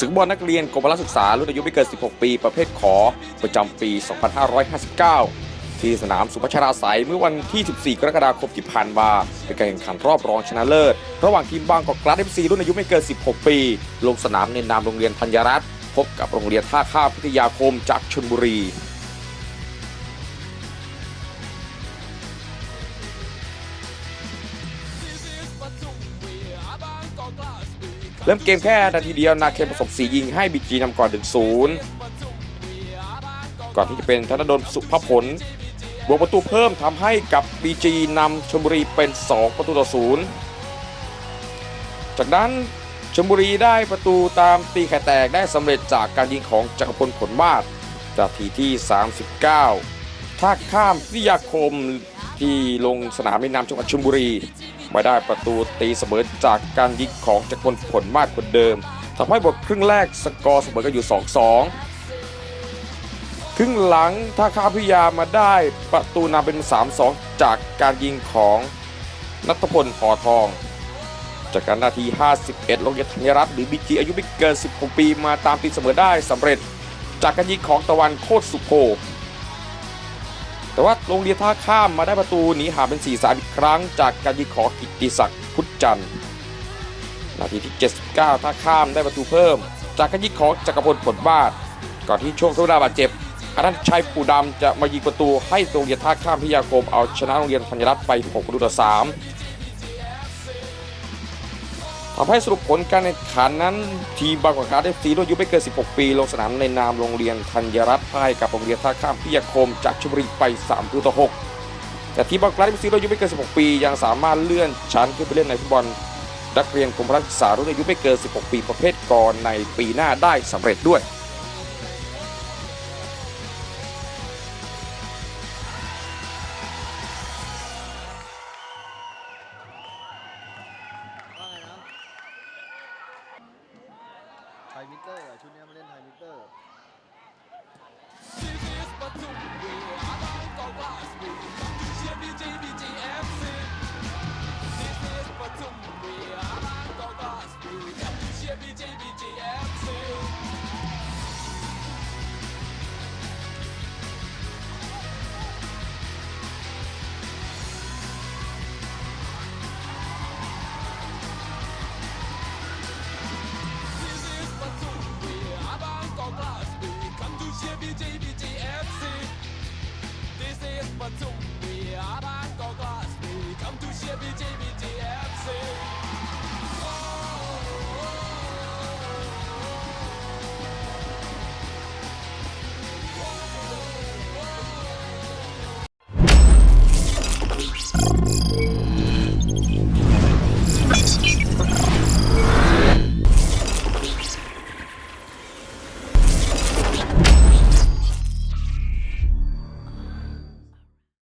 ศึกบอลนักเรียนกรมพละศึกษารุ่นอายุไม่เกิน 16 ปี ประเภทขอ ประจำปี 2559 ที่สนามสุพัชราสายเมื่อวันที่ 14 กรกฎาคมที่ผ่านมาเป็นการแข่งขันรอบรองชนะเลิศ ระหว่างทีมบางกอกกราดเอฟซีรุ่นอายุไม่เกิน 16 ปี ลงสนามในนามโรงเรียนธัญรัตน์พบกับโรงเรียนท่าข้ามพิทยาคมจากชลบุรี เริ่มเกมแค่นาทีเดียวนาเคนประสบสียิงให้บีจีนำก่อนถึงศูนย์ก่อนที่จะเป็นธนดลสุภพลบวกประตูเพิ่มทำให้กับบีจีนำชลบุรีเป็น 2 ประตูต่อศูนย์จากนั้นชลบุรีได้ประตูตามตีไข่แตกได้สำเร็จจากการยิงของจักรพลผลมาศนาทีที่ 39 ท่าข้ามวิยาคม ที่ลงสนามในนามจังหวัดชลบุรี มาได้ประตูตีเสมอจากการยิงของจักรพลผลมากคนเดิมทำให้บทครึ่งแรกสกอร์เสมอกันอยู่ 2-2 ครึ่งหลังท่าข้าพิยามาได้ประตูนำเป็น 3-2 จากการยิงของนัทพลหอทอง จากการนาที 51 ลงยนธัญรัตน์หรือบีจีอายุไม่เกิน 16 ปีมาตามตีเสมอได้สำเร็จ จากการยิงของตะวันโคตรสุโภ แต่ว่าโรงเรียนท่าข้ามมาได้ประตูหนีหาเป็น4 3อีกครั้ง จากการยิงของกิตติศักดิ์พุทธจันทร์นาทีที่ 79 ท่าข้ามได้ประตูเพิ่ม จากการยิงของจักรพลผลบาทก่อนที่ช่วงทดเวลาบาดเจ็บอนันต์ชัยปูดำจะมายิงประตูให้โรงเรียนท่าข้ามพิยาคมเอาชนะโรงเรียนพัญรัตน์ไป6ประตูต่อ3 ทำให้สรุปผลการแข่งขันนั้น ทีมบางกอกการ์ดเอฟซีรุ่นอายุไม่เกิน 16 ปี ลงสนามในนามโรงเรียนธัญรัตน์พ่ายกับโรงเรียนท่าข้ามพิยาคม จากชลบุรีไป3ประตูต่อ6แต่ทีมบางกอกการ์ดเอฟซีรุ่นอายุไม่เกิน 16 ปี ยังสามารถเลื่อนชั้นขึ้นไปเล่นในฟุตบอลนักเรียนกรมพระศึกษารุ่นอายุไม่เกิน 16 ปีประเภทกรในปีหน้าได้สำเร็จด้วย ยมิเตอร์อะชุดเนี้ยมาเล่นไทยมิเตอร์